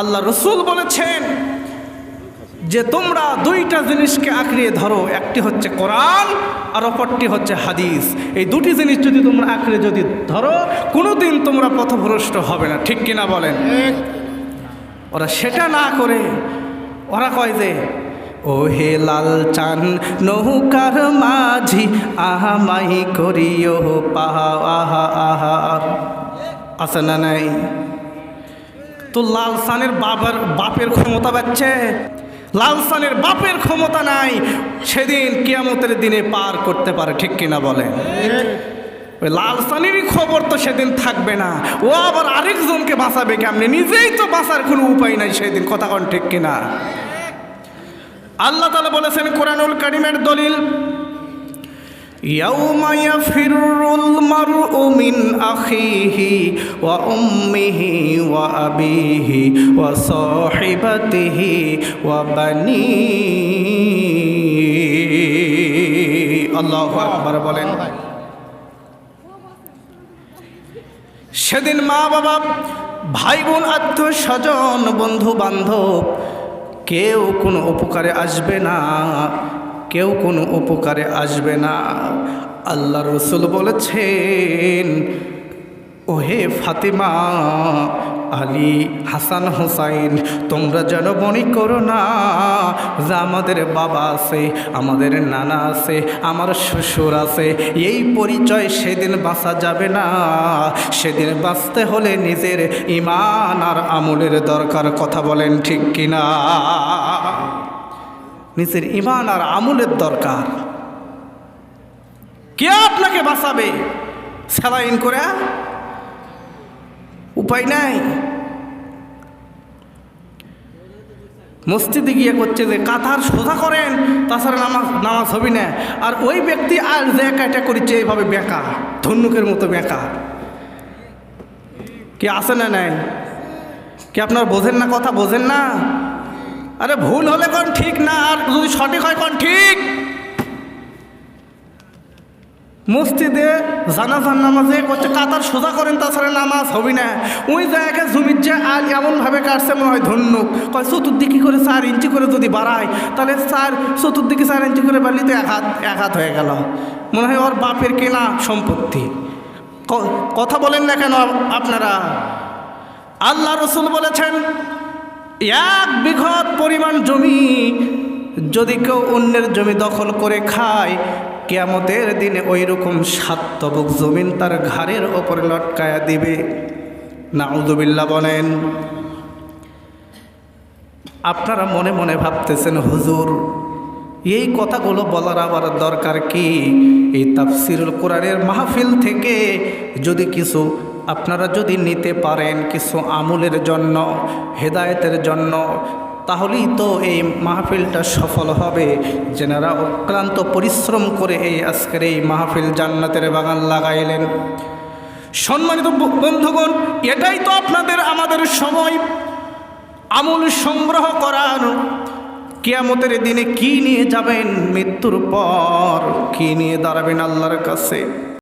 আল্লাহ রসুল বলেছেন যে তোমরা দুইটা জিনিসকে আঁকড়িয়ে ধরো, একটি হচ্ছে কোরআন আর অপরটি হচ্ছে হাদিস। এই দুটি জিনিস যদি তোমরা আঁকড়ে যদি ধরো কোনো দিন তোমরা পথভ্রষ্ট হবে না। ঠিক কিনা বলেন? ওরা সেটা না করে, ওরা কয় যে ও হে লাল চান, নৌকার মাঝি আহামাই করিও, পাহা আহা আহা। আছে না নাই? তো লালসানের বাবার, বাপের ক্ষমতা পাচ্ছে লালসানের বাপের ক্ষমতা নাই। সেদিন কিয়ামতের দিনে পার করতে পারে, ঠিক কিনা বলে ওই লালসানিরই খবর তো সেদিন থাকবে না। ও আবার আরেকজনকে বাঁচাবে কেমনি? নিজেই তো বাঁচার কোনো উপায় নাই সেদিন, কথা কন ঠিক কিনা? আল্লাহ তালা বলেছেন, কোরআনুল করিমের দলিল ইয়াউমাইয়া ফিরুল من أخيه وأمه وأبيه وصاحبته وبنيه الله أكبر বলেন সেদিন মা বাবা ভাই বোন আত্মীয় স্বজন বন্ধু বান্ধব কেউ কোনো উপকারে আসবে না কেউ কোনো উপকারে আসবে না আল্লাহ রসুল বলেছেন, ওহে ফাতিমা, আলী হাসান হোসাইন, তোমরা যেন মনে করো না যে আমাদের বাবা আছে, আমাদের নানা আছে, আমার শ্বশুর আছে। এই পরিচয় সেদিন বাঁচা যাবে না। সেদিন বাঁচতে হলে নিজের ইমান আর আমলের দরকার, কথা বলেন ঠিক কিনা? নিজের ইমান আর আমলের দরকার। কে আপনাকে বাঁচাবে? স্যালাইন করে উপায় নাই। মসজিদে গিয়ে করছে যে কাতার সোজা করেন, তাছাড়া নামাজ নামাজ হবি না। আর ওই ব্যক্তি আর যে কাটা করেছে, এইভাবে বেঁকা ধন্যুকের মতো বেঁকা। কে আসে না নাই? কে আপনার বোঝেন না, কথা বোঝেন না? আরে ভুল হলে কোন ঠিক না, আর যদি সঠিক হয় কোন ঠিক? মসজিদে জানাজার নামাজে করছে কাতার সোজা করেন, তাছাড়া নামাজ হবি না। ওই জায়গায় জমির যে আর এমনভাবে কাটছে, মনে হয় ধন্য। কয় চতুর্দিকে করে চার ইঞ্চি করে যদি বাড়ায়, তাহলে চার, চতুর্দিকে চার ইঞ্চি করে বাড়লি তো এক হাত এক হাত হয়ে গেল। মনে হয় ওর বাপের কেনা সম্পত্তি। কথা বলেন না কেন আপনারা? আল্লাহ রসুল বলেছেন, এক বিঘত পরিমাণ জমি যদি কেউ অন্যের জমি দখল করে খায় কেয়ামতের দিনে ওই রকম সাতবক জমিন তার ঘাড়ের ওপরে লটকায়া দিবে। নাউজুবিল্লা বলেন, আপনারা মনে মনে ভাবতেছেন, হুজুর, এই কথাগুলো বলার আবার দরকার কি? এই তাফসিরুল কোরআনের মাহফিল থেকে যদি কিছু আপনারা যদি নিতে পারেন, কিছু আমলের জন্য, হেদায়েতের জন্য তাহলেই তো এই মাহফিলটা সফল হবে। যেনারা অক্লান্ত পরিশ্রম করে এই আজকের এই মাহফিল জান্নাতের বাগান লাগাইলেন। সম্মানিত বন্ধুগণ, এটাই তো আপনাদের আমাদের সময়। আমল সংগ্রহ করার। কিয়ামতের দিনে কি নিয়ে যাবেন, মৃত্যুর পর কি নিয়ে দাঁড়াবেন আল্লাহর কাছে?